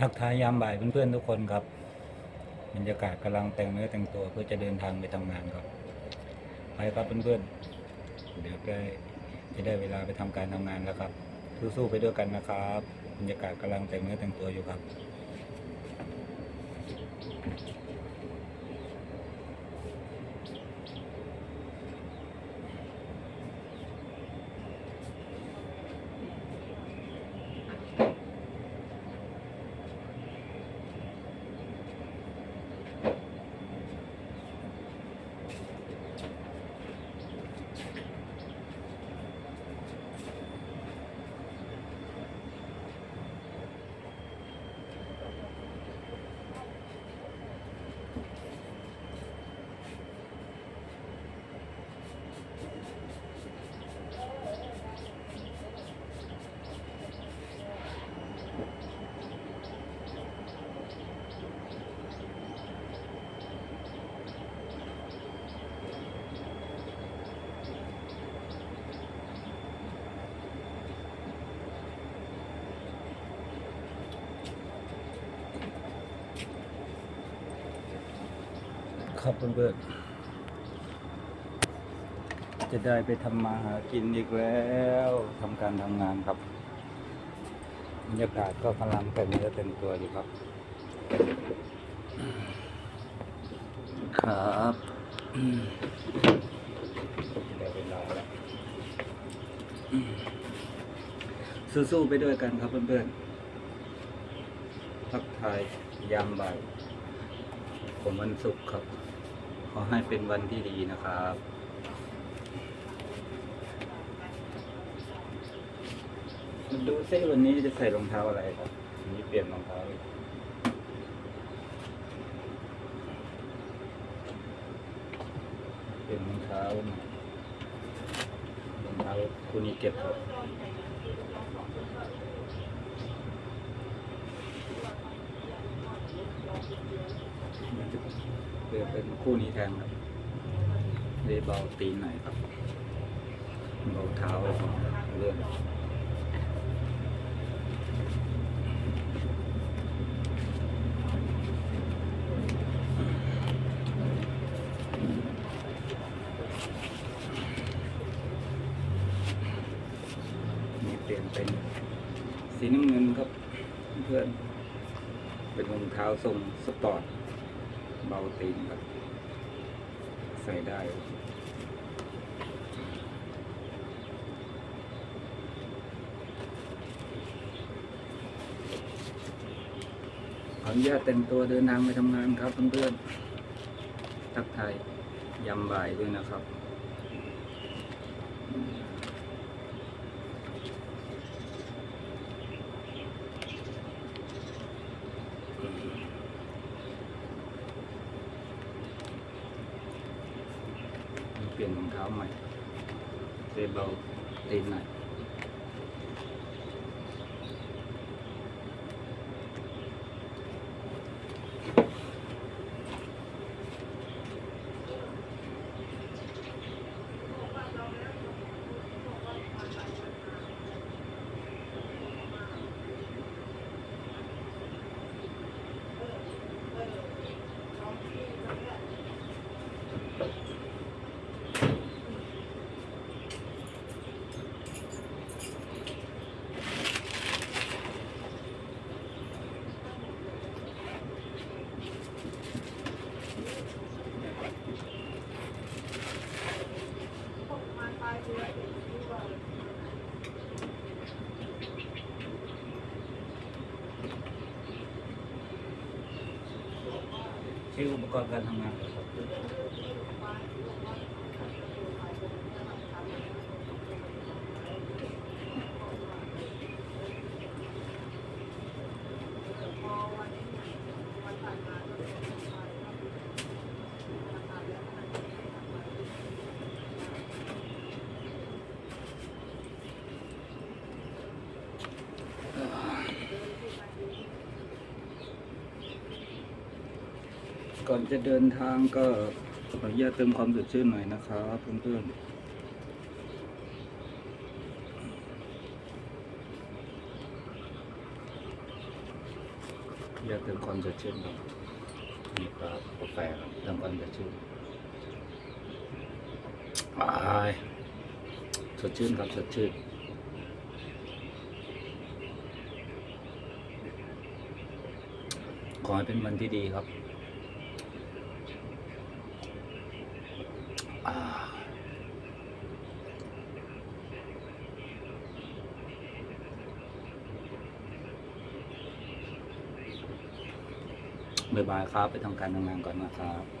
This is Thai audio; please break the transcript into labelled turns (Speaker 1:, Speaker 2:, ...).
Speaker 1: ทักทายยามบ่ายเพื่อนๆทุกคนครับบรรยากาศกำลังแต่งเนื้อแต่งตัวเพื่อจะเดินทางไปทำงานครับ ไปครับเพื่อนๆเดี๋ยวใกล้จะได้เวลาไปทำการทำงานแล้วครับสู้ๆไปด้วยกันนะครับบรรยากาศกำลังแต่งเนื้อแต่งตัวอยู่ครับ ครับเพื่อนๆจะได้ไปทำมาหากินอีกแล้วทำการทำงานครับบรรยากาศก็กำลังแต่งเนื้อแต่งตัวอยู่ครับ ครับอืมได้เวลาแล้วอืมสู้ๆไปด้วยกันครับเพื่อนๆทักทายยามบ่ายผมวันศุกร์ครับ ขอให้เป็นวันที่ดีนะครับมาดูซิวันนี้จะใส่รองเท้าอะไรครับวันนี้เปลี่ยนรองเท้าเปลี่ยนรองเท้ารองเท้าคู่นี้เก็บครับเป ลี่ยนเป็นคู่นี้แทนครับเลยเบาตีนหน่อยครับเบาเท้าเรื่องนี่เปลี่ยนเป็นสีน้ำเงินครับ เพื่อน เป็นรองเท้าทรงสปอร์ต เบาตีนครับใส่ได้ขออนุญาตแต่งตัวเดินทางไปทำงานครับเพื่อนๆทักทายยำบ่ายด้วยนะครับ เปลี่ยนรองเท้าใหม่เซเบาตีนหน่ อยชื่อ ก่อนจะเดินทางก็ขออนุญาตเติมความสดชื่นหน่อยนะครับเพื่อนอยากเติมความสดชื่นครับ
Speaker 2: นี่ครับกาแฟครับ
Speaker 1: เติมความสดชื่นอายสดชื่นครับสดชื่นขอให้เป็นวันที่ดีครับ บายบายครับ ไปทำการทำงานก่อนนะครับ